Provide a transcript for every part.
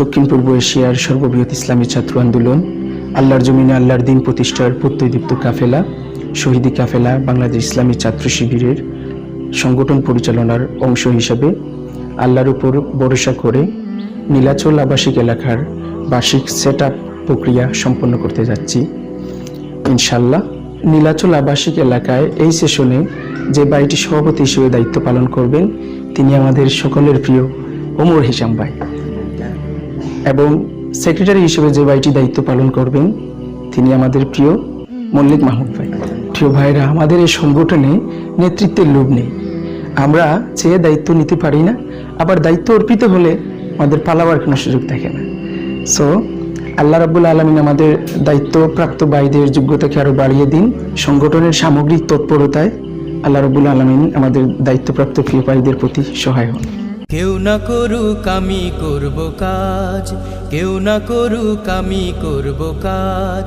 দক্ষিণ পূর্ব এশিয়ার সর্ববৃহৎ ইসলামী ছাত্র আন্দোলন, আল্লাহর জমিনে আল্লাহর দিন প্রতিষ্ঠার প্রত্যয়দীপ্ত কাফেলা, শহীদি কাফেলা, বাংলাদেশ ইসলামী ছাত্র শিবিরের সংগঠন পরিচালনার অংশ হিসাবে আল্লাহর উপর ভরসা করে নীলাচল আবাসিক এলাকার বার্ষিক সেট প্রক্রিয়া সম্পন্ন করতে যাচ্ছি। ইনশাল্লাহ নীলাচল আবাসিক এলাকায় এই সেশনে যে বাড়িটি সভাপতি হিসেবে দায়িত্ব পালন করবেন, তিনি আমাদের সকলের প্রিয় ওমর হিসাম ভাই। এবং সেক্রেটারি হিসেবে যে ভাইটি দায়িত্ব পালন করবেন, তিনি আমাদের প্রিয় মল্লিক মাহমুদ ভাই। প্রিয় ভাইরা, আমাদের এই সংগঠনে নেতৃত্বের লোভ নেই। আমরা চেয়ে দায়িত্ব নিতে পারি না, আবার দায়িত্ব অর্পিত হলে আমাদের পালাবার কোনো সুযোগ থাকে না। সো আল্লাহ রাবুল আলমিন আমাদের দায়িত্বপ্রাপ্ত ভাইদের যোগ্যতাকে আরও বাড়িয়ে দিন। সংগঠনের সামগ্রিক তৎপরতায় আল্লাহ রবুল আলমিন আমাদের দায়িত্বপ্রাপ্ত প্রিয় ভাইদের প্রতি সহায় হন। কেউ না করুক আমি করব কাজ কেউ না করুক আমি করব কাজ।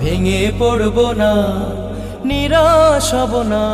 ভেঙে পড়ব না নিরাশ হব না।